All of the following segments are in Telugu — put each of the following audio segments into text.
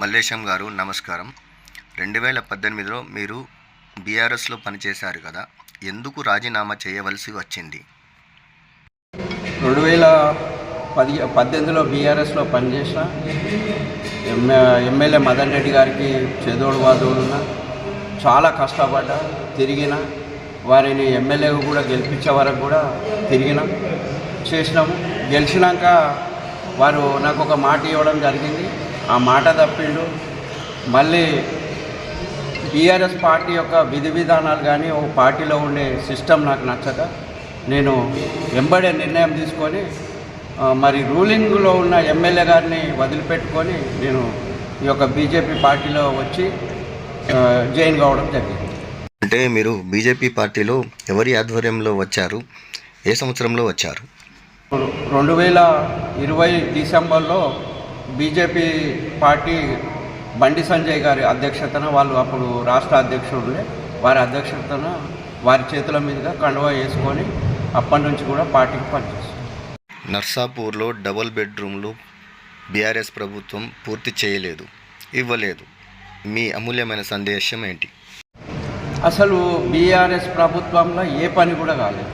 మల్లేశం గారు నమస్కారం. రెండు వేల పద్దెనిమిదిలో మీరు బీఆర్ఎస్లో పనిచేశారు కదా ఎందుకు రాజీనామా చేయవలసి వచ్చింది? రెండు వేల పది పద్దెనిమిదిలో బీఆర్ఎస్లో పనిచేసిన ఎమ్మె ఎమ్మెల్యే మదన్ రెడ్డి గారికి చేదోడు వాదోడున్న చాలా కష్టపడ్డా తిరిగిన వారిని ఎమ్మెల్యేగా కూడా గెలిపించే వరకు కూడా తిరిగిన చేసినాము. గెలిచినాక వారు నాకు ఒక మాట ఇవ్వడం జరిగింది. ఆ మాట తప్పిండు. మళ్ళీ బీఆర్ఎస్ పార్టీ యొక్క విధి విధానాలు కానీ ఒక పార్టీలో ఉండే సిస్టమ్ నాకు నచ్చక నేను వెంబడే నిర్ణయం తీసుకొని మరి రూలింగ్లో ఉన్న ఎమ్మెల్యే గారిని వదిలిపెట్టుకొని నేను ఈ యొక్క బీజేపీ పార్టీలో వచ్చి జాయిన్ కావడం జరిగింది. అంటే మీరు బీజేపీ పార్టీలో ఎవరి ఆధ్వర్యంలో వచ్చారు? ఏ సంవత్సరంలో వచ్చారు? రెండు వేల ఇరవై డిసెంబర్లో బీజేపీ పార్టీ బండి సంజయ్ గారి అధ్యక్షతన వాళ్ళు అప్పుడు రాష్ట్ర అధ్యక్షుడులే. వారి అధ్యక్షతన వారి చేతుల మీదుగా కండువా వేసుకొని అప్పటి నుంచి కూడా పార్టీకి పనిచేస్తారు నర్సాపూర్లో డబుల్ బెడ్రూమ్లు బీఆర్ఎస్ ప్రభుత్వం పూర్తి చేయలేదు ఇవ్వలేదు. మీ అమూల్యమైన సందేశం ఏంటి? అసలు బీఆర్ఎస్ ప్రభుత్వంలో ఏ పని కూడా కాలేదు.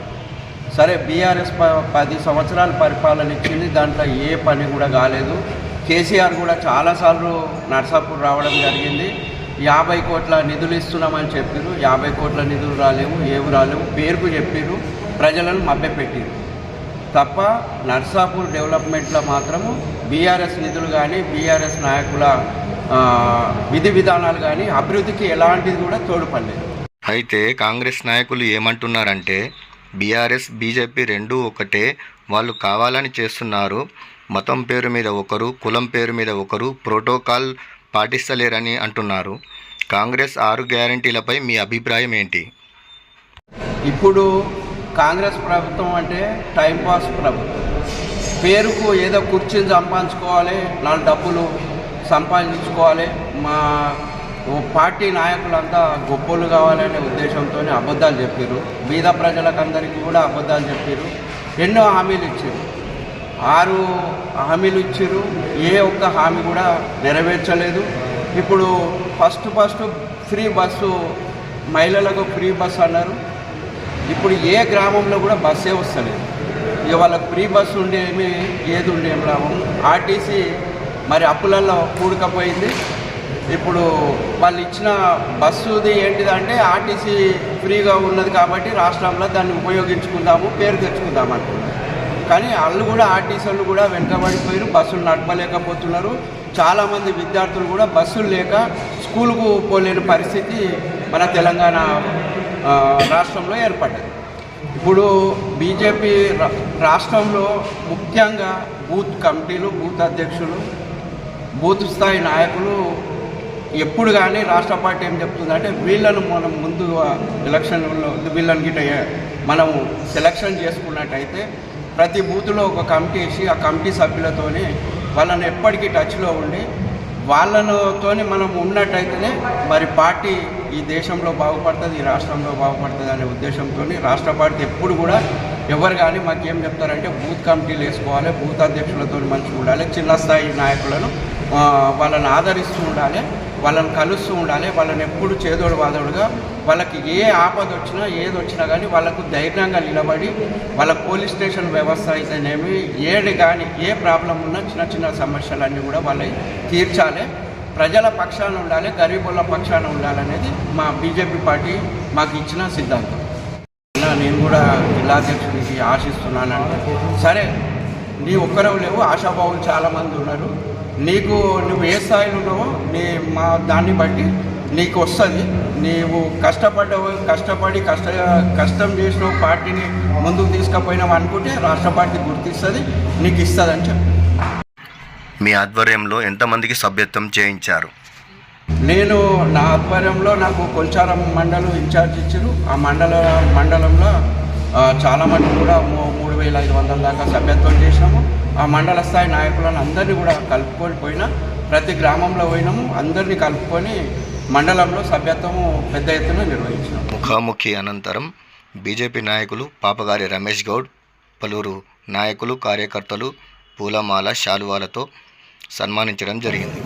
సరే బీఆర్ఎస్ ప పది సంవత్సరాల పరిపాలన ఇచ్చింది దాంట్లో ఏ పని కూడా కాలేదు. కేసీఆర్ కూడా చాలాసార్లు నర్సాపూర్ రావడం జరిగింది. యాభై కోట్ల నిధులు ఇస్తున్నామని చెప్పారు యాభై కోట్ల నిధులు రాలేవు ఏవి రాలేవు. పేరుకు చెప్పారు ప్రజలను మభ్యపెట్టారు తప్ప నర్సాపూర్ డెవలప్మెంట్లో మాత్రము బీఆర్ఎస్ నిధులు కానీ బీఆర్ఎస్ నాయకుల విధి విధానాలు కానీ అభివృద్ధికి ఎలాంటిది కూడా తోడ్పడలేదు అయితే కాంగ్రెస్ నాయకులు ఏమంటున్నారంటే బీఆర్ఎస్ బీజేపీ రెండూ ఒకటే వాళ్ళు కావాలని చేస్తున్నారు. మతం పేరు మీద ఒకరు కులం పేరు మీద ఒకరు ప్రోటోకాల్ పాటిస్తలేరని అంటున్నారు. కాంగ్రెస్ ఆరు గ్యారంటీలపై మీ అభిప్రాయం ఏంటి? ఇప్పుడు కాంగ్రెస్ ప్రభుత్వం అంటే టైంపాస్ ప్రభుత్వం. పేరుకు ఏదో కుర్చీని సంపాదించుకోవాలి నాలుగు డబ్బులు సంపాదించుకోవాలి. మా ఓ పార్టీ నాయకులంతా గొప్పలు కావాలనే ఉద్దేశంతో అబద్ధాలు చెప్పారు బీద ప్రజలకందరికీ కూడా అబద్ధాలు చెప్పారు ఎన్నో హామీలు ఇచ్చారు. ఆరు హామీలు ఇచ్చారు. ఏ ఒక్క హామీ కూడా నెరవేర్చలేదు. ఇప్పుడు ఫస్ట్ ఫస్ట్ ఫ్రీ బస్సు మహిళలకు ఫ్రీ బస్సు అన్నారు. ఇప్పుడు ఏ గ్రామంలో కూడా బస్సే వస్తలేదు. ఇక వాళ్ళకి ఫ్రీ బస్సు ఉండేమి ఏది ఉండేమి లాభం ఆర్టీసీ మరి అప్పులలో కూడుకపోయింది. ఇప్పుడు వాళ్ళు ఇచ్చిన బస్సుది ఏంటిదంటే ఆర్టీసీ ఫ్రీగా ఉన్నది కాబట్టి రాష్ట్రంలో దాన్ని ఉపయోగించుకుందాము పేరు తెచ్చుకుందాం అనుకున్నారు. కానీ వాళ్ళు కూడా ఆర్టీసీ వాళ్ళు కూడా వెనుకబడిపోయారు బస్సులు నడపలేకపోతున్నారు. చాలామంది విద్యార్థులు కూడా బస్సులు లేక స్కూల్కు పోలేని పరిస్థితి మన తెలంగాణ రాష్ట్రంలో ఏర్పడ్డది. ఇప్పుడు బీజేపీ రా- రాష్ట్రంలో ముఖ్యంగా బూత్ కమిటీలు బూత్ అధ్యక్షులు బూత్ స్థాయి నాయకులు ఎప్పుడు కానీ రాష్ట్ర పార్టీ ఏం చెప్తుందంటే వీళ్ళను మనం ముందు ఎలక్షన్లో వీళ్ళని గిట్ట మనం సెలక్షన్ చేసుకున్నట్టయితే ప్రతి బూత్లో ఒక కమిటీ వేసి ఆ కమిటీ సభ్యులతోని వాళ్ళని ఎప్పటికీ టచ్లో ఉండి వాళ్ళతోని మనం ఉన్నట్టయితేనే మరి పార్టీ ఈ దేశంలో బాగుపడుతుంది ఈ రాష్ట్రంలో బాగుపడుతుంది అనే ఉద్దేశంతో రాష్ట్ర పార్టీ ఎప్పుడు కూడా ఎవరు కానీ మాకేం చెప్తారంటే బూత్ కమిటీలు వేసుకోవాలి బూత్ అధ్యక్షులతో మంచిగా ఉండాలి చిన్న స్థాయి నాయకులను వాళ్ళని ఆదరిస్తూ ఉండాలి. వాళ్ళని కలుస్తూ ఉండాలి వాళ్ళని ఎప్పుడు చేదోడు వాదోడుగా వాళ్ళకి ఏ ఆపద వచ్చినా ఏది వచ్చినా కానీ వాళ్ళకు ధైర్యంగా నిలబడి వాళ్ళ పోలీస్ స్టేషన్ వ్యవస్థ అయితేనేమి ఏడు కానీ ఏ ప్రాబ్లం ఉన్నా చిన్న చిన్న సమస్యలన్నీ కూడా వాళ్ళని తీర్చాలి. ప్రజల పక్షాన ఉండాలి గరీబుల పక్షాన ఉండాలనేది మా బీజేపీ పార్టీ మాకు ఇచ్చిన సిద్ధాంతం. నేను కూడా జిల్లాధ్యక్షుడికి ఆశిస్తున్నానంటే సరే నీ ఒక్కరవు లేవు ఆశాభావులు చాలామంది ఉన్నారు. నీకు నువ్వు ఏ స్థాయిలో ఉన్నావో నీ మా దాన్ని బట్టి నీకు వస్తుంది. నీవు కష్టపడ్డావు కష్టపడి కష్ట కష్టం చేసిన పార్టీని ముందుకు తీసుకుపోయినావు అనుకుంటే రాష్ట్ర పార్టీ గుర్తిస్తుంది నీకు ఇస్తుంది అని చెప్పి. మీ ఆధ్వర్యంలో ఎంతమందికి సభ్యత్వం చేయించారు? నేను నా ఆధ్వర్యంలో నాకు కొంచారం మండలం ఇన్ఛార్జ్ ఇచ్చారు ఆ మండల మండలంలో ఆ, చాలా మంది కూడా మూడు వేల ఐదు వందల దాకా సభ్యత్వం చేసినాము. ఆ మండల స్థాయి నాయకులను అందరినీ కూడా కలుపుకొని పోయినా ప్రతి గ్రామంలో పోయినాము అందరినీ కలుపుకొని మండలంలో సభ్యత్వము పెద్ద ఎత్తున నిర్వహించాం ముఖాముఖి అనంతరం బీజేపీ నాయకులు పాపగారి రమేష్ గౌడ్ పలువురు నాయకులు కార్యకర్తలు పూలమాల శాలువాలతో సన్మానించడం జరిగింది.